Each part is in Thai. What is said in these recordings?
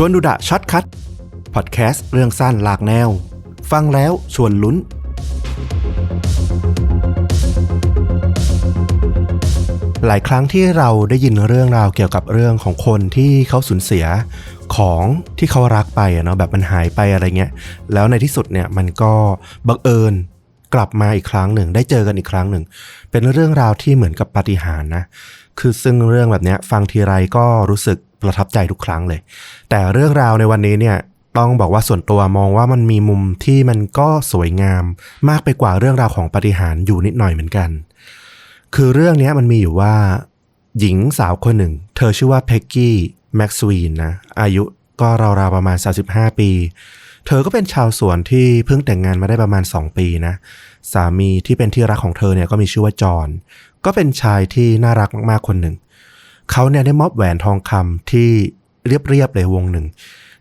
ชวนดูดะช็อตคัทพอดแคสต์เรื่องสั้นหลากแนว ฟังแล้วชวนลุ้น หลายครั้งที่เราได้ยินเรื่องราวเกี่ยวกับเรื่องของคนที่เขาสูญเสียของที่เขารักไปอะเนาะแบบมันหายไปอะไรเงี้ย แล้วในที่สุดเนี่ยมันก็บังเอิญกลับมาอีกครั้งหนึ่ง ได้เจอกันอีกครั้งหนึ่ง เป็นเรื่องราวที่เหมือนกับปาฏิหาริย์นะ คือซึ่งเรื่องแบบเนี้ยฟังทีไรก็รู้สึก ประทับใจทุกครั้งเลย แต่เรื่องราวในวันนี้เนี่ยต้องบอกว่าส่วนตัวมองว่ามันมีมุมที่มันก็สวยงาม มากไปกว่าเรื่องราวของปฏิหารอยู่นิดหน่อยเหมือนกัน คือเรื่องนี้มันมีอยู่ว่า หญิงสาวคนหนึ่ง เธอชื่อว่าเพ็กกี้แม็กซ์วีนนะอายุก็ราวๆประมาณ 35 ปี เธอก็เป็นชาวสวนที่เพิ่งแต่งงานมาได้ประมาณ 2 ปีนะ สามีที่เป็นที่รักของเธอเนี่ยก็มีชื่อว่าจอห์นก็เป็นชายที่น่ารักมากๆคนหนึ่ง เขาเนี่ยได้มอบแหวนทองคำที่เรียบๆเลยวงหนึ่ง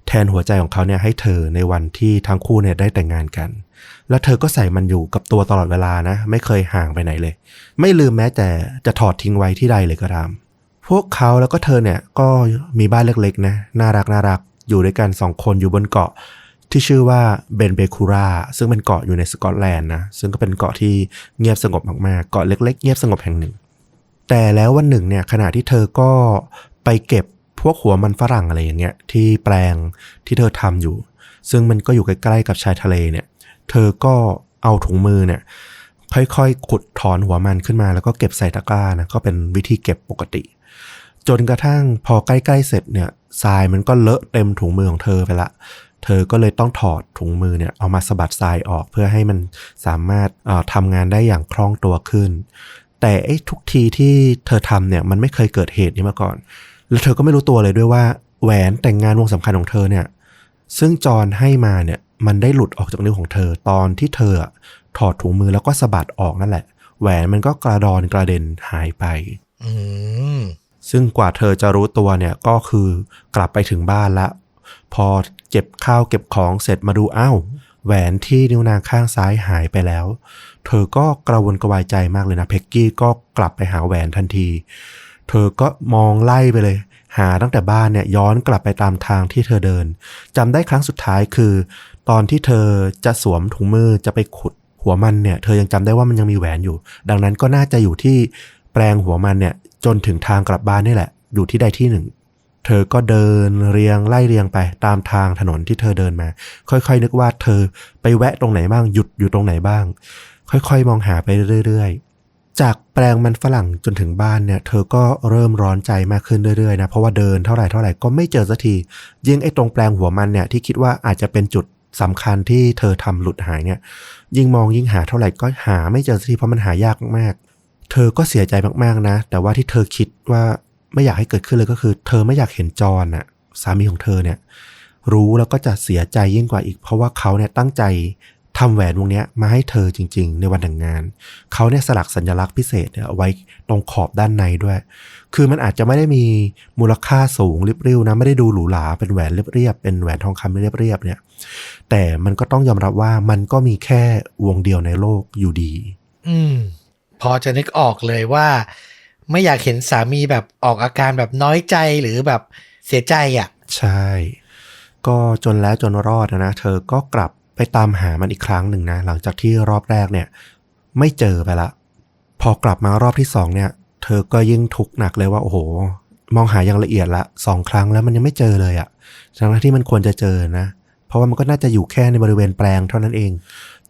แทนหัวใจของเขาเนี่ยให้เธอในวันที่ทั้งคู่เนี่ยได้แต่งงานกัน แล้วเธอก็ใส่มันอยู่กับตัวตลอดเวลานะ ไม่เคยห่างไปไหนเลย ไม่ลืมแม้แต่จะถอดทิ้งไว้ที่ใดเลยก็ตาม พวกเขาแล้วก็เธอเนี่ยก็มีบ้านเล็กๆนะน่ารักน่ารักอยู่ด้วยกันสองคนอยู่บนเกาะที่ชื่อว่าเบนเบคูราซึ่งเป็นเกาะอยู่ในสกอตแลนด์นะซึ่งก็เป็นเกาะที่เงียบสงบมากๆ เกาะเล็ก ๆ เงียบสงบแห่งหนึ่ง แต่แล้ววันหนึ่งเนี่ยขณะที่เธอก็ไปเก็บพวกหัวมันฝรั่งอะไรอย่างเงี้ยที่แปลงที่เธอทำอยู่ ซึ่งมันก็อยู่ใกล้ๆกับชายทะเลเนี่ย เธอก็เอาถุงมือเนี่ย ค่อยๆขุดถอนหัวมันขึ้นมาแล้วก็เก็บใส่ตะกร้านะก็เป็นวิธีเก็บปกติ จนกระทั่งพอใกล้ๆเสร็จเนี่ยทรายมันก็เลอะเต็มถุงมือของเธอไปละ เธอก็เลยต้องถอดถุงมือเนี่ยเอามาสะบัดทรายออกเพื่อให้มันสามารถเอ่อทำงานได้อย่างคล่องตัวขึ้น แต่ไอ้ทุกทีที่เธอทำเนี่ยมันไม่เคยเกิดเหตุนี้มาก่อน แล้วเธอก็ไม่รู้ตัวเลยด้วยว่าแหวนแต่งงานวงสำคัญของเธอเนี่ย ซึ่งจอนให้มาเนี่ยมันได้หลุดออกจากนิ้วของเธอตอนที่เธอถอดถุงมือแล้วก็สะบัดออกนั่นแหละ แหวนมันก็กระดอนกระเด็นหายไปซึ่งกว่าเธอจะรู้ตัวเนี่ยก็คือกลับไปถึงบ้านละ พอเก็บข้าวเก็บของเสร็จมาดูอ้าว แหวนที่นิ้วนางข้างซ้ายหายไปแล้ว เธอก็กระวนกระวายใจมากเลยนะเพ็กกี้ก็กลับไปหาแหวนทันที เธอก็มองไล่ไปเลย หาตั้งแต่บ้านเนี่ยย้อนกลับไปตามทางที่เธอเดินจำได้ครั้งสุดท้ายคือ ตอนที่เธอจะสวมถุงมือจะไปขุดหัวมันเนี่ยเธอยังจำได้ว่ามันยังมีแหวนอยู่ ดังนั้นก็น่าจะอยู่ที่แปลงหัวมันเนี่ยจนถึงทางกลับบ้านนี่แหละ อยู่ที่ใดที่หนึ่ง เธอก็เดินเรียงไล่เรียงไปตามทางถนนที่เธอเดินมา ค่อยๆ นึกว่าเธอไปแวะตรงไหนบ้างหยุดอยู่ตรงไหนบ้าง ค่อยๆ มองหาไปเรื่อยๆ จากแปลงมันฝรั่งจนถึงบ้านเนี่ย เธอก็เริ่มร้อนใจมากขึ้นเรื่อยๆนะเพราะว่าเดินเท่าไหร่เท่าไหร่ก็ไม่เจอสักทียิ่งไอ้ตรงแปลงหัวมันเนี่ยที่คิดว่าอาจจะเป็นจุดสำคัญที่เธอทำหลุดหายเนี่ย ยิ่งมองยิ่งหาเท่าไหร่ก็หาไม่เจอสักทีเพราะมันหายากมากๆเธอก็เสียใจมากๆนะ แต่ว่าที่เธอคิดว่า ไม่อยากให้เกิดขึ้นเลยก็คือ เธอไม่อยากเห็นจอนน่ะสามีของเธอเนี่ย รู้แล้วก็จะเสียใจยิ่งกว่าอีก เพราะว่าเขาเนี่ยตั้งใจทำแหวนวงนี้มาให้เธอจริง ๆ ในวันแต่งงาน เขาเนี่ยสลักสัญลักษณ์พิเศษเนี่ยเอาไว้ตรงขอบด้านในด้วย คือมันอาจจะไม่ได้มีมูลค่าสูงริบริ่วนะ ไม่ได้ดูหรูหราเป็นแหวนเรียบๆเป็นแหวนทองคำเรียบๆเนี่ย แต่มันก็ต้องยอมรับว่ามันก็มีแค่วงเดียวในโลกอยู่ดี อืม พอจะนึกออกเลยว่า ไม่อยากเห็นสามีแบบออกอาการแบบน้อยใจหรือแบบเสียใจอะ ใช่ ก็จนแล้วจนรอดนะ เธอก็กลับไปตามหามันอีกครั้งหนึ่งนะ หลังจากที่รอบแรกเนี่ย ไม่เจอไปละ พอกลับมารอบที่สองเนี่ย เธอก็ยิ่งทุกข์หนักเลยว่า โอ้โห มองหาอย่างละเอียดละสองครั้งแล้วมันยังไม่เจอเลยอะทั้งที่มันควรจะเจอนะ เพราะว่ามันก็น่าจะอยู่แค่ในบริเวณแปลงเท่านั้นเอง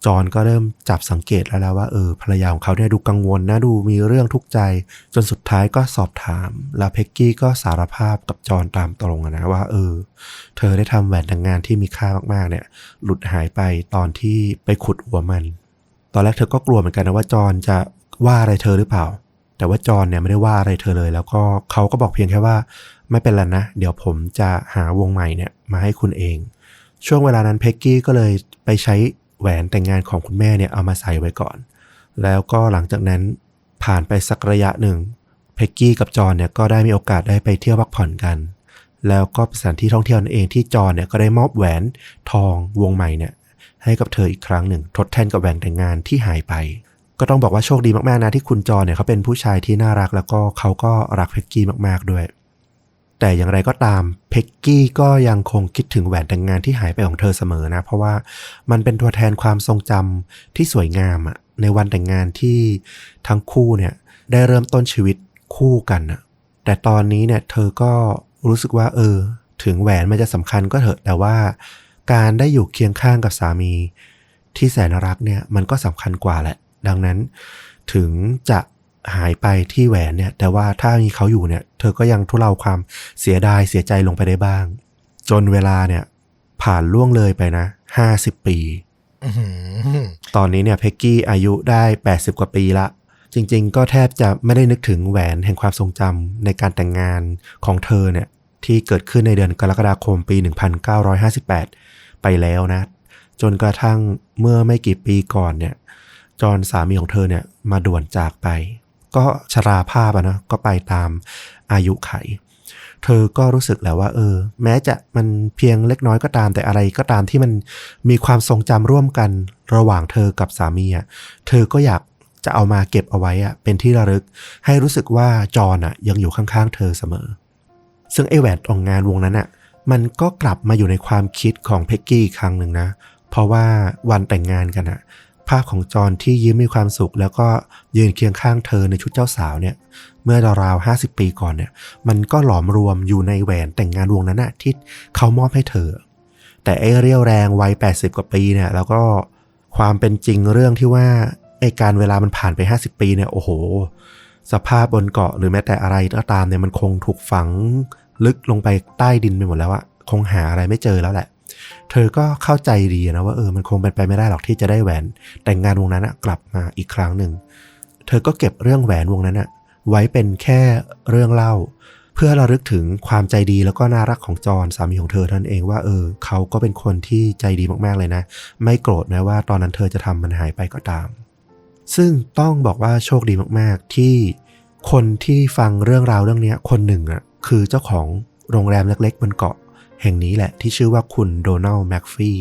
จอนก็เริ่มจับสังเกตแล้วแล้วว่าเออภรรยาของเขาเนี่ยดูกังวลนะดูมีเรื่องทุกข์ใจ จนสุดท้ายก็สอบถาม แล้วเพกกี้ก็สารภาพกับจอนตามตรงนะว่าเออ เธอได้ทำแหวนแต่งงานที่มีค่ามากๆ เนี่ย หลุดหายไปตอนที่ไปขุดหัวมัน ตอนแรกเธอก็กลัวเหมือนกันนะว่าจอนจะว่าอะไรเธอหรือเปล่า แต่ว่าจอนเนี่ยไม่ได้ว่าอะไรเธอเลย แล้วก็เขาก็บอกเพียงแค่ว่า ไม่เป็นไรนะ เดี๋ยวผมจะหาวงใหม่เนี่ยมาให้คุณเอง ช่วงเวลานั้นเพกกี้ก็เลยไปใช้ แหวนแต่งงานของคุณแม่เนี่ยเอามาใส่ไว้ก่อน แล้วก็หลังจากนั้นผ่านไปสักระยะหนึ่งเพ็กกี้กับจอนเนี่ยก็ได้มีโอกาสได้ไปเที่ยวพักผ่อนกัน แล้วก็เป็นสถานที่ท่องเที่ยวนั่นเองที่จอนเนี่ยก็ได้มอบแหวนทองวงใหม่เนี่ยให้กับเธออีกครั้งหนึ่ง ทดแทนกับแหวนแต่งงานที่หายไป ก็ต้องบอกว่าโชคดีมากๆนะที่คุณจอนเนี่ยเขาเป็นผู้ชายที่น่ารักแล้วก็เขาก็รักเพ็กกี้มากๆด้วย แต่อย่างไรก็ตามเพ็กกี้ก็ยังคงคิดถึงแหวนแต่งงานที่หายไปของเธอเสมอนะ เพราะว่ามันเป็นตัวแทนความทรงจำที่สวยงามอะในวันแต่งงานที่ทั้งคู่เนี่ยได้เริ่มต้นชีวิตคู่กันอะแต่ตอนนี้เนี่ยเธอก็รู้สึกว่า เออ ถึงแหวนมันจะสำคัญก็เถอะแต่ว่าการได้อยู่เคียงข้างกับสามีที่แสนรักเนี่ยมันก็สำคัญกว่าแหละ ดังนั้นถึงจะ หายไปที่แหวนเนี่ย แต่ว่าถ้ามีเขาอยู่เนี่ย เธอก็ยังทุเลาความเสียดายเสียใจลงไปได้บ้าง จนเวลาเนี่ย ผ่านล่วงเลยไปนะ50ปีอื้อหือตอนนี้เนี่ย เพ็กกี้อายุได้80กว่าปีละ จริง ๆ ก็แทบจะไม่ได้นึกถึงแหวนแห่งความทรงจำในการแต่งงานของเธอเนี่ย ที่เกิดขึ้นในเดือนกรกฎาคมปี 1958 ไปแล้วนะ จนกระทั่งเมื่อไม่กี่ปีก่อนเนี่ยจอห์นสามีของเธอเนี่ยมาด่วนจากไป ก็ชราภาพอะนะก็ไปตามอายุไข เธอก็รู้สึกแล้วว่า เออ แม้จะมันเพียงเล็กน้อยก็ตาม แต่อะไรก็ตามที่มันมีความทรงจำร่วมกันระหว่างเธอกับสามีอะเธอก็อยากจะเอามาเก็บเอาไว้อะเป็นที่ระลึก ให้รู้สึกว่าจอห์นอะยังอยู่ข้างๆ เธอเสมอ ซึ่งไอแหวนออกงานวงนั้นอะมันก็กลับมาอยู่ในความคิดของเพ็กกี้อีกครั้งหนึ่งนะ เพราะว่าวันแต่งงานกันอะ ภาพของจอห์นที่ยิ้มมีความสุข แล้วก็ยืนเคียงข้างเธอในชุดเจ้าสาวเนี่ย เมื่อราวๆห้าสิบปีก่อนเนี่ย มันก็หลอมรวมอยู่ในแหวนแต่งงานวงนั้นอะที่เขามอบให้เธอ แต่ไอ้เรี่ยวแรงวัย80กว่าปีเนี่ย แล้วก็ความเป็นจริงเรื่องที่ว่าไอ้การเวลามันผ่านไป50ปีเนี่ยโอ้โห สภาพบนเกาะหรือแม้แต่อะไรก็ตามเนี่ยมันคงถูกฝังลึกลงไปใต้ดินไปหมดแล้วอะคงหาอะไรไม่เจอแล้วแหละ เธอก็เข้าใจดีนะว่าเออมันคงเป็นไปไม่ได้หรอกที่จะได้แหวน แต่งงานวงนั้นกลับมาอีกครั้งหนึ่ง เธอก็เก็บเรื่องแหวนวงนั้นไว้เป็นแค่เรื่องเล่า เพื่อระลึกถึงความใจดีแล้วก็น่ารักของจอห์นสามีของเธอท่านเองว่าเออเขาก็เป็นคนที่ใจดีมากๆเลยนะ ไม่โกรธแม้ว่าตอนนั้นเธอจะทำมันหายไปก็ตาม ซึ่งต้องบอกว่าโชคดีมากๆที่คนที่ฟังเรื่องราวเรื่องนี้คนหนึ่งอะคือเจ้าของโรงแรมเล็ก ๆ บนเกาะ แห่งนี้แหละที่ชื่อว่าคุณโดนัลด์แม็กฟี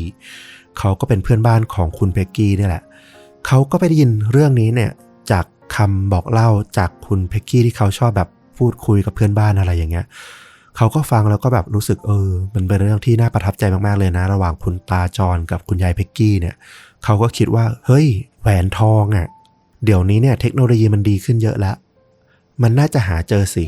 เขาก็เป็นเพื่อนบ้านของคุณเพ็กกี้นี่แหละ เขาก็ไปได้ยินเรื่องนี้เนี่ยจากคำบอกเล่าจากคุณเพ็กกี้ที่เขาชอบแบบพูดคุยกับเพื่อนบ้านอะไรอย่างเงี้ย เขาก็ฟังแล้วก็แบบรู้สึกเออ มันเป็นเรื่องที่น่าประทับใจมากๆเลยนะ ระหว่างคุณตาจรกับคุณยายเพ็กกี้เนี่ย เขาก็คิดว่า เฮ้ย แหวนทองอะ่ะ เดี๋ยวนี้เนี่ยเทคโนโลยีมันดีขึ้นเยอะแล้ว มันน่าจะหาเจอสิ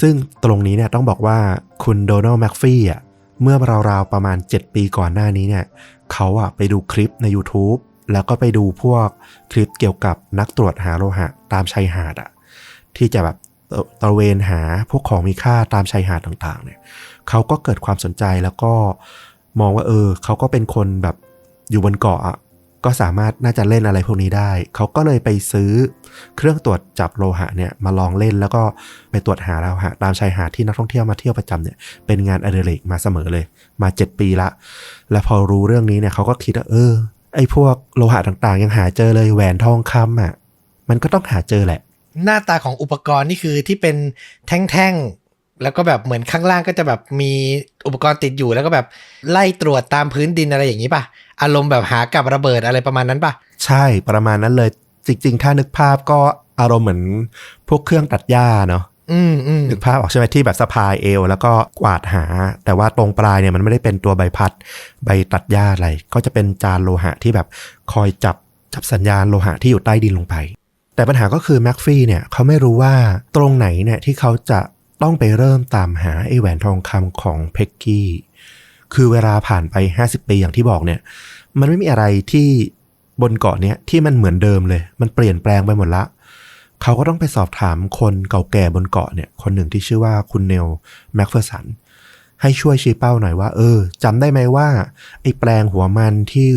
ซึ่งตรงนี้เนี่ยต้องบอกว่าคุณโดนัลด์แม็กฟี่อะเมื่อราวๆประมาณ 7 ปีก่อนหน้านี้เนี่ยเขาอะไปดูคลิปใน YouTube แล้วก็ไปดูพวกคลิปเกี่ยวกับนักตรวจหาโลหะตามชายหาดอะที่จะแบบต่อตระเวนหาพวกของมีค่าตามชายหาดต่างๆ เนี่ยเขาก็เกิดความสนใจแล้วก็มองว่าเออเขาก็เป็นคนแบบอยู่บนเกาะอะ ก็สามารถน่าจะเล่นอะไรพวกนี้ได้ เขาก็เลยไปซื้อเครื่องตรวจจับโลหะเนี่ยมาลองเล่นแล้วก็ไปตรวจหาโลหะตามชายหาดที่นักท่องเที่ยวมาเที่ยวประจำเนี่ยเป็นงานอดิเรกมาเสมอเลย มา 7 ปีละ แล้วพอรู้เรื่องนี้เนี่ยเขาก็คิดว่าเออ ไอ้พวกโลหะต่างๆ ยังหาเจอเลยแหวนทองคำอะมันก็ต้องหาเจอแหละ หน้าตาของอุปกรณ์นี่คือที่เป็นแท่งๆ แล้วก็แบบเหมือนข้างล่างก็จะแบบมีอุปกรณ์ติดอยู่แล้วก็แบบไล่ตรวจตามพื้นดินอะไรอย่างนี้ป่ะ อารมณ์แบบหากับระเบิดอะไรประมาณนั้นป่ะใช่ประมาณนั้นเลยจริง ๆ ถ้านึกภาพก็อารมณ์เหมือนพวกเครื่องตัดหญ้าเนาะอืมอืมนึกภาพออกใช่ไหมที่แบบสะพายเอว แล้วก็กวาดหา แต่ว่าตรงปลายเนี่ยมันไม่ได้เป็นตัวใบพัด ใบตัดหญ้าอะไร ก็จะเป็นจานโลหะที่แบบคอยจับจับสัญญาณโลหะที่อยู่ใต้ดินลงไป แต่ปัญหาก็คือแม็กฟี่เนี่ยเขาไม่รู้ว่าตรงไหนเนี่ยที่เขาจะต้องไปเริ่มตามหาไอ้แหวนทองคำของเพ็กกี้ คือเวลาผ่านไป 50 ปีอย่างที่บอกเนี่ย มันไม่มีอะไรที่บนเกาะเนี่ยที่มันเหมือนเดิมเลย มันเปลี่ยนแปลงไปหมดละ เขาก็ต้องไปสอบถามคนเก่าแก่บนเกาะเนี่ย คนหนึ่งที่ชื่อว่าคุณเนลแม็กเฟอร์สันให้ช่วยชี้เป้าหน่อยว่า เออจำได้ไหมว่า ไอ้แปลงหัวมันที่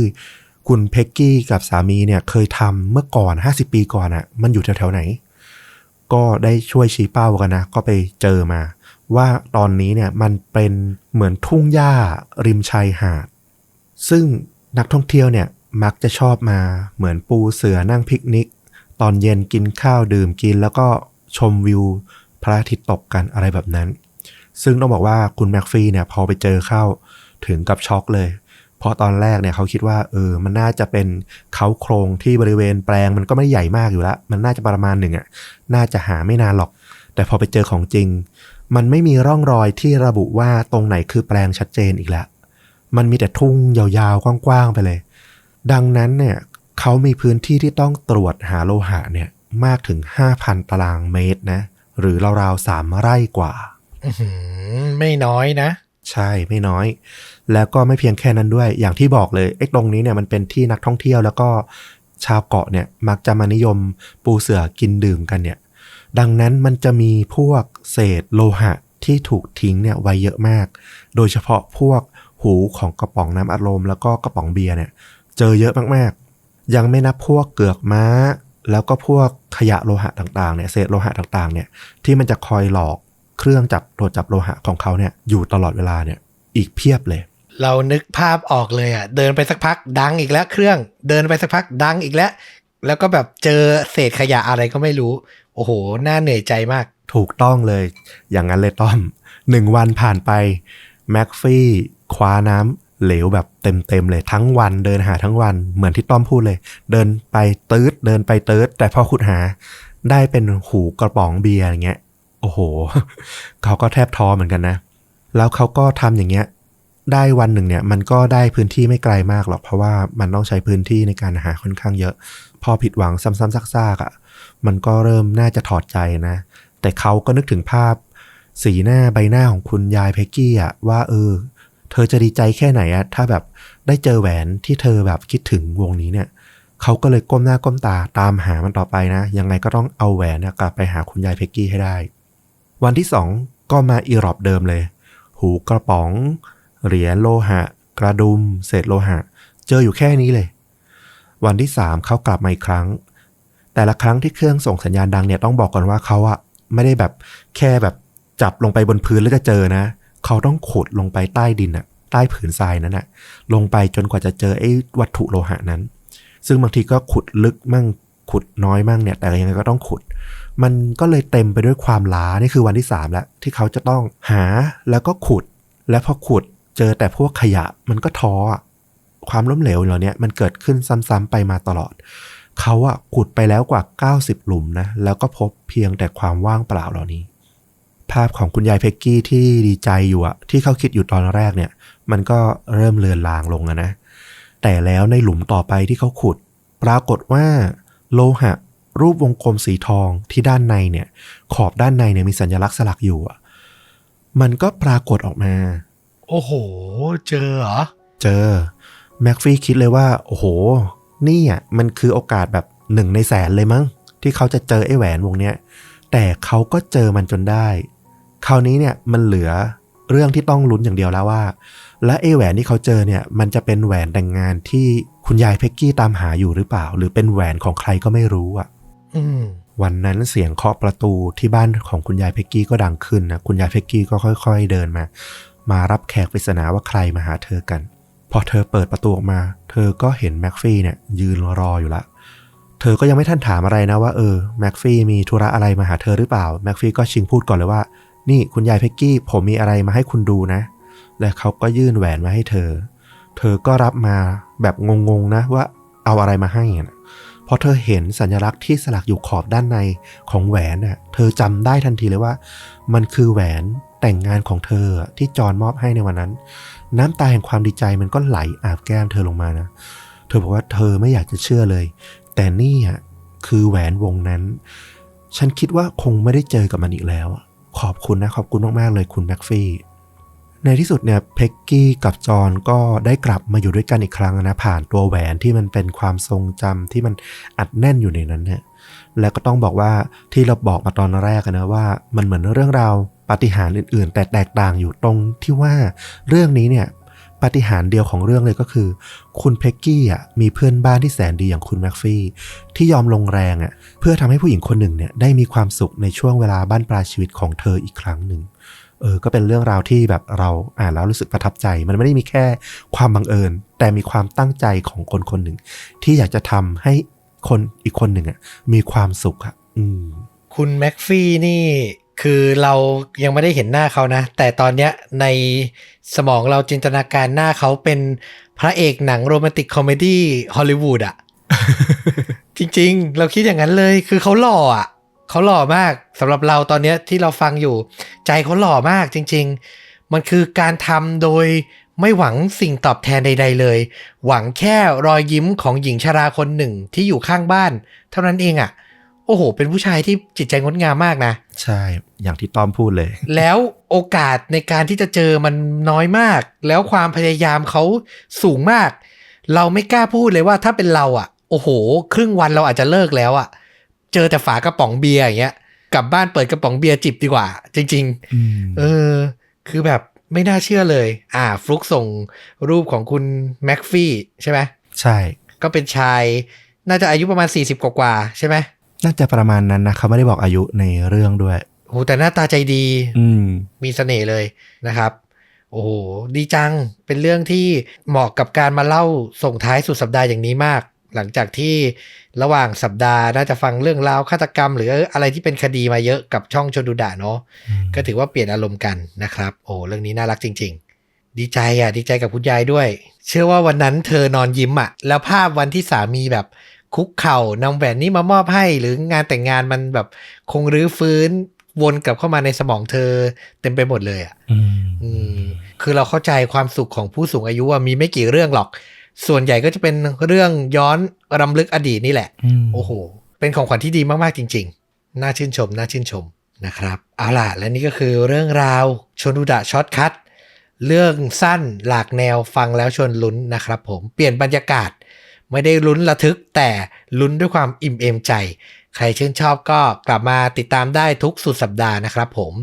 คุณเพ็กกี้กับสามีเนี่ยเคยทำเมื่อก่อน 50 ปีก่อนอะ่ะ มันอยู่แถวๆไหน ก็ได้ช่วยชี้เป้ากันนะ ก็ไปเจอมา ว่าตอนนี้เนี่ยมันเป็นเหมือนทุ่งหญ้าริมชายหาด ซึ่งนักท่องเที่ยวเนี่ยมักจะชอบมาเหมือนปูเสือนั่งพิกนิก ตอนเย็นกินข้าวดื่มกิน แล้วก็ชมวิวพระอาทิตย์ตกกันอะไรแบบนั้น ซึ่งต้องบอกว่าคุณแม็กฟี่เนี่ยพอไปเจอเข้าถึงกับช็อกเลย เพราะตอนแรกเนี่ยเขาคิดว่าเออมันน่าจะเป็นเขาโครงที่บริเวณแปลงมันก็ไม่ใหญ่มากอยู่ล้วมันน่าจะประมาณหนึ่งอะ่ะน่าจะหาไม่นานหรอก แต่พอไปเจอของจริง มันไม่มีร่องรอยที่ระบุว่าตรงไหนคือแปลงชัดเจนอีกแล้ว มันมีแต่ทุ่งยาวๆ กว้างๆ ไปเลย ดังนั้นเนี่ยเขามีพื้นที่ที่ต้องตรวจหาโลหะเนี่ยมากถึง 5,000 ตารางเมตรนะ หรือราวๆสามไร่กว่าอื้อหือไม่น้อยนะ ใช่ไม่น้อย แล้วก็ไม่เพียงแค่นั้นด้วย อย่างที่บอกเลยไอ้ตรงนี้เนี่ยมันเป็นที่นักท่องเที่ยวแล้วก็ชาวเกาะเนี่ยมักจะมานิยมปูเสือกินดื่มกันเนี่ย ดังนั้นมันจะมีพวกเศษโลหะที่ถูกทิ้งเนี่ยไว้เยอะมาก โดยเฉพาะพวกหูของกระป๋องน้ำอัดลมแล้วก็กระป๋องเบียร์เนี่ย เจอเยอะมากๆ ยังไม่นับพวกเกือกม้า แล้วก็พวกขยะโลหะต่างๆเนี่ยเศษโลหะต่างๆเนี่ยที่มันจะคอยหลอกเครื่องจับตรวจจับโลหะของเขาเนี่ยอยู่ตลอดเวลาเนี่ยอีกเพียบเลย เรานึกภาพออกเลยอะเดินไปสักพักดังอีกแล้วเครื่อง เดินไปสักพักดังอีกแล้ว แล้วก็แบบเจอเศษขยะอะไรก็ไม่รู้ โอ้โห น่าเหนื่อยใจมาก ถูกต้องเลย อย่างนั้นเลยต้อมหนึ่งวันผ่านไปแม็กฟี่คว้าน้ำเหลวแบบเต็มๆเลยทั้งวันเดินหาทั้งวันเหมือนที่ต้อมพูดเลย เดินไปตืดเดินไปตืดแต่พอขุดหาได้เป็นหูกระป๋องเบียร์อย่างเงี้ย โอ้โห เขาก็แทบท้อเหมือนกันนะ แล้วเขาก็ทำอย่างเงี้ย ได้วันหนึ่งเนี่ย มันก็ได้พื้นที่ไม่ไกลมากหรอกเพราะว่ามันต้องใช้พื้นที่ในการหาค่อนข้างเยอะ พอผิดหวังซ้ำๆซากๆอะ่ะ มันก็เริ่มน่าจะถอดใจนะ แต่เขาก็นึกถึงภาพ สีหน้าใบหน้าของคุณยายเพกกี้อะว่าเออ เธอจะดีใจแค่ไหนอะถ้าแบบได้เจอแหวนที่เธอแบบคิดถึงวงนี้เนี่ยเขาก็เลยก้มหน้าก้มตาตามหามันต่อไปนะ ยังไงก็ต้องเอาแหวนกลับไปหาคุณยายเพกกี้ให้ได้ วันที่สองก็มาอีรอบเดิมเลย หูกระป๋อง เหรียญโลหะ กระดุม เศษโลหะ เจออยู่แค่นี้เลย วันที่สามเขากลับมาอีกครั้ง แต่ละครั้งที่เครื่องส่งสัญญาณดังเนี่ยต้องบอกก่อนว่าเขาอะไม่ได้แบบแค่แบบจับลงไปบนพื้นแล้วจะเจอนะ เขาต้องขุดลงไปใต้ดินอะใต้ผืนทรายนั้นอะลงไปจนกว่าจะเจอไอ้วัตถุโลหะนั้น ซึ่งบางทีก็ขุดลึกมั่งขุดน้อยมั่งเนี่ย แต่ยังไงก็ต้องขุด มันก็เลยเต็มไปด้วยความล้านี่คือวันที่สามแล้วที่เขาจะต้องหาแล้วก็ขุด และพอขุดเจอแต่พวกขยะมันก็ท้อความล้มเหลวเหล่านี้มันเกิดขึ้นซ้ำๆไปมาตลอด เขาอะขุดไปแล้วกว่า 90 หลุมนะแล้วก็พบเพียงแต่ความว่างเปล่าเหล่านี้ ภาพของคุณยายเพกกี้ที่ดีใจอยู่อะที่เขาคิดอยู่ตอนแรกเนี่ย มันก็เริ่มเลือนลางลงอะนะ แต่แล้วในหลุมต่อไปที่เขาขุด ปรากฏว่าโลหะ รูปวงกลมสีทองที่ด้านในเนี่ย ขอบด้านในเนี่ยมีสัญลักษณ์สลักอยู่อะมันก็ปรากฏออกมา โอ้โห เจอเหรอ เจอ แม็กฟี่คิดเลยว่า โอ้โห นี่อะมันคือโอกาสแบบหนึ่งในแสนเลยมั้ง ที่เขาจะเจอไอ้แหวนวงเนี้ยแต่เขาก็เจอมันจนได้ คราวนี้เนี่ยมันเหลือเรื่องที่ต้องลุ้นอย่างเดียวแล้วว่า และไอ้แหวนที่เขาเจอเนี่ย มันจะเป็นแหวนแต่งงานที่คุณยายเพ็กกี้ตามหาอยู่หรือเปล่า หรือเป็นแหวนของใครก็ไม่รู้อะวันนั้นเสียงเคาะประตูที่บ้านของคุณยายเพ็กกี้ก็ดังขึ้นนะคุณยายเพ็กกี้ก็ค่อย ๆ เดินมา มารับแขกปริศนาว่าใครมาหาเธอกัน พอเธอเปิดประตูออกมา เธอก็เห็นแม็กฟี่เนี่ยยืนรออยู่ละ เธอก็ยังไม่ทันถามอะไรนะว่าเออแม็กฟี่มีธุระอะไรมาหาเธอหรือเปล่าแม็กฟี่ก็ชิงพูดก่อนเลยว่า นี่คุณยายเพ็กกี้ผมมีอะไรมาให้คุณดูนะ และเขาก็ยื่นแหวนมาให้เธอ เธอก็รับมาแบบงงๆนะว่าเอาอะไรมาให้นะพอเธอเห็นสัญลักษณ์ที่สลักอยู่ขอบด้านในของแหวนน่ะ เธอจำได้ทันทีเลยว่า มันคือแหวนแต่งงานของเธอที่จอนมอบให้ในวันนั้น น้ำตาแห่งความดีใจมันก็ไหลอาบแก้มเธอลงมานะ เธอบอกว่าเธอไม่อยากจะเชื่อเลย แต่นี่อะคือแหวนวงนั้น ฉันคิดว่าคงไม่ได้เจอกับมันอีกแล้ว ขอบคุณนะขอบคุณมากๆเลยคุณแม็กฟี่ในที่สุดเนี่ยเพ็กกี้กับจอห์นก็ได้กลับมาอยู่ด้วยกันอีกครั้งนะผ่านตัวแหวนที่มันเป็นความทรงจำที่มันอัดแน่นอยู่ในนั้นเนี่ยแล้วก็ต้องบอกว่าที่เราบอกมาตอนแรกนะว่า มันเหมือนเรื่องราว ปาฏิหาริย์อื่น ๆ แต่แตกต่างอยู่ตรงที่ว่าเรื่องนี้เนี่ยปาฏิหาริย์เดียวของเรื่องเลยก็คือ คุณเพ็กกี้อะมีเพื่อนบ้านที่แสนดีอย่างคุณแม็กฟี่ที่ยอมลงแรงอะเพื่อทำให้ผู้หญิงคนหนึ่งเนี่ยได้มีความสุขในช่วงเวลาบ้านปลายชีวิตของเธออีกครั้งหนึ่งเออก็เป็นเรื่องราวที่แบบเราอ่านแล้วรู้สึกประทับใจ มันไม่ได้มีแค่ความบังเอิญ แต่มีความตั้งใจของคนคนหนึ่ง ที่อยากจะทำให้คนอีกคนหนึ่งอะมีความสุขอะอืมคุณแม็กฟี่นี่ คือเรายังไม่ได้เห็นหน้าเขานะ แต่ตอนเนี้ยในสมองเราจินตนาการหน้าเขาเป็นพระเอกหนังโรแมนติกคอมเมดี้ฮอลลีวูดอะจริงๆ เราคิดอย่างนั้นเลยคือเขาหล่ออะเขาหล่อมากสำหรับเราตอนเนี้ยที่เราฟังอยู่ ใจเขาหล่อมากจริง ๆ มันคือการทำโดยไม่หวังสิ่งตอบแทนใด ๆ เลย หวังแค่รอยยิ้มของหญิงชราคนหนึ่งที่อยู่ข้างบ้าน เท่านั้นเองอะ่ะ โอ้โห เป็นผู้ชายที่จิตใจงดงามมากนะ ใช่ อย่างที่ต้อมพูดเลย แล้วโอกาสในการที่จะเจอมันน้อยมาก แล้วความพยายามเขาสูงมาก เราไม่กล้าพูดเลยว่าถ้าเป็นเราอะ่ะ โอ้โห ครึ่งวันเราอาจจะเลิกแล้วอะ่ะ เจอแต่ฝากระป๋องเบียร์อย่างเงี้ย กลับบ้านเปิดกระป๋องเบียร์จิบดีกว่า จริงอืมๆเออ คือแบบไม่น่าเชื่อเลย อ่า ฟลุกส่งรูปของคุณแม็กฟี่ใช่ไหม ใช่ ก็เป็นชาย น่าจะอายุประมาณ 40 กว่าๆใช่ไหม น่าจะประมาณนั้นนะเขาไม่ได้บอกอายุในเรื่องด้วยโหแต่หน้าตาใจดี อืม มีเสน่ห์เลยนะครับ โอ้โหดีจังเป็นเรื่องที่เหมาะกับการมาเล่าส่งท้ายสุดสัปดาห์อย่างนี้มาก หลังจากที่ระหว่างสัปดาห์น่าจะฟังเรื่องราวฆาตกรรม หรืออะไรที่เป็นคดีมาเยอะกับช่องชนดูดะเนาะก็ถือว่าเปลี่ยนอารมณ์กันนะครับ โอ้เรื่องนี้น่ารักจริง ๆดีใจอะดีใจกับคุณยายด้วย เชื่อว่าวันนั้นเธอนอนยิ้มอะ แล้วภาพวันที่สามีแบบ คุกเข่านำแหวนนี้มามอบให้ หรืองานแต่งงานมันแบบคงรื้อฟื้นวนกลับเข้ามาในสมองเธอเต็มไปหมดเลยอะอืมอืมคือเราเข้าใจความสุขของผู้สูงอายุว่ามีไม่กี่เรื่องหรอก ส่วนใหญ่ก็จะเป็นเรื่องย้อนรำลึกอดีตนี่แหละอืมโอ้โห เป็นของขวัญที่ดีมากๆจริง ๆ น่าชื่นชม น่าชื่นชมนะครับ เอาล่ะ และนี่ก็คือเรื่องราวชนดูดะช็อตคัท เรื่องสั้นหลากแนวฟังแล้วชวนลุ้นนะครับผม เปลี่ยนบรรยากาศ ไม่ได้ลุ้นระทึกแต่ลุ้นด้วยความอิ่มเอมใจ ใครชื่นชอบก็กลับมาติดตามได้ทุกสุดสัปดาห์นะครับผม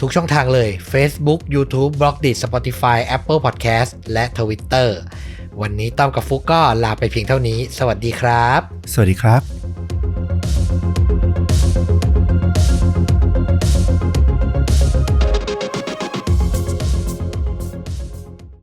ทุกช่องทางเลย Facebook YouTube b l o g d i t Spotify Apple Podcast และ Twitter วันนี้ต้อมกับฟุกก็ลาไปเพียงเท่านี้ สวัสดีครับ สวัสดีครับ